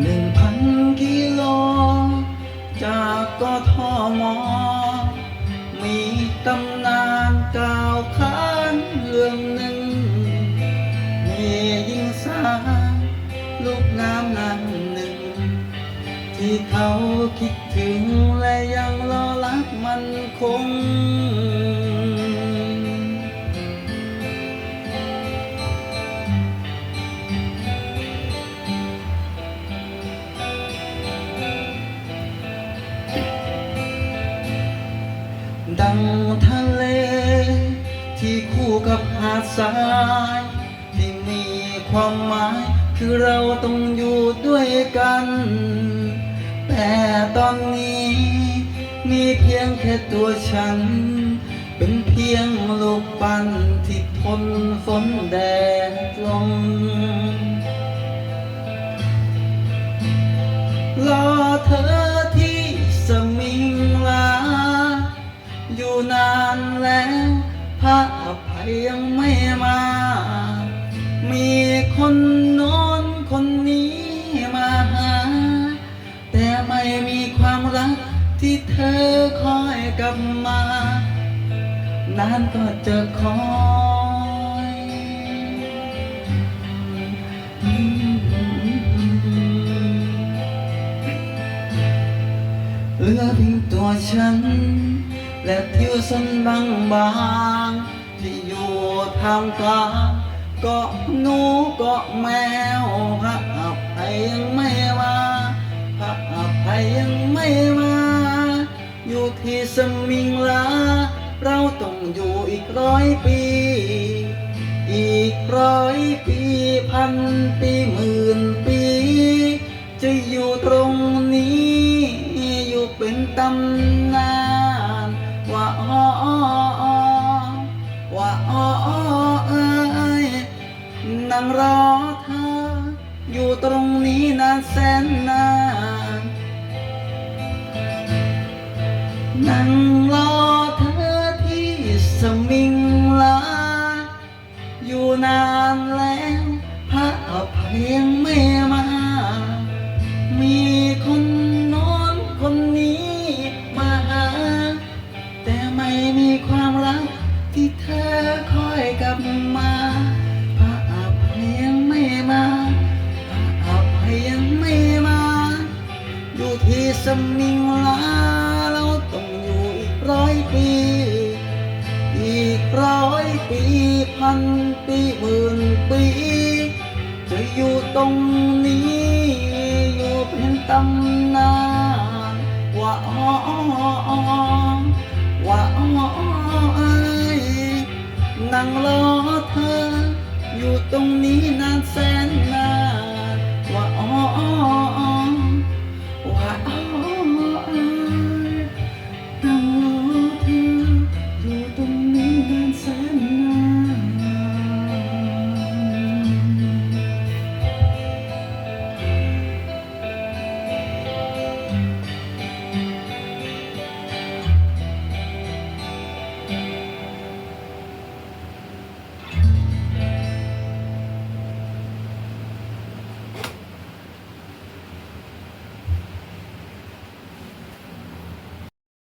หนึ่งพันกิโล จากกทม มีตำนานกล่าวขานเรื่องหนึ่งเมยิงสาลูกน้ำนั้นหนึ่ง ที่เขาคิดถึงและยังรอรักมันคง กับหาดทรายที่มีความหมายคือเราต้องอยู่ด้วยกัน แต่ตอนนี้ มีเพียงแค่ตัวฉัน เป็นเพียงลูกปั้นที่ทนฝนแดดลมรอเธอที่สมิงลา อยู่นานแล้ว พระอภัยยังไม่มา มีคนโน้นคนนี้มาหา แต่ไม่มีความรักที่เธอคอยกลับมา นานก็จะคอยเหลือเพียงตัวฉัน และทิวสันบางบางที่อยู่ทามกลางเกาะหนูเกาะแมวพระอภัยยังไม่มาพระอภัยยังไม่มา อยู่ที่สมิงลา เราต้องอยู่อีกร้อยปี อีกร้อยปีพันปีหมื่นปี จะอยู่ตรงนี้ อยู่เป็นตำนานว่า อ้อว่าอ้อเอ้ยนั่งรอเธอ อยู่ตรงนี้นานแสนนานนั่งรอเธอที่สมิงลา อยู่นานแล้วพระอภัยงไม่มามี นิ่งลาเราต้องอยู่อีกร้อยปี อีกร้อยปีพันปีหมื่นปี จะอยู่ตรงนี้ อยู่เป็นตำนานว่าอ้อ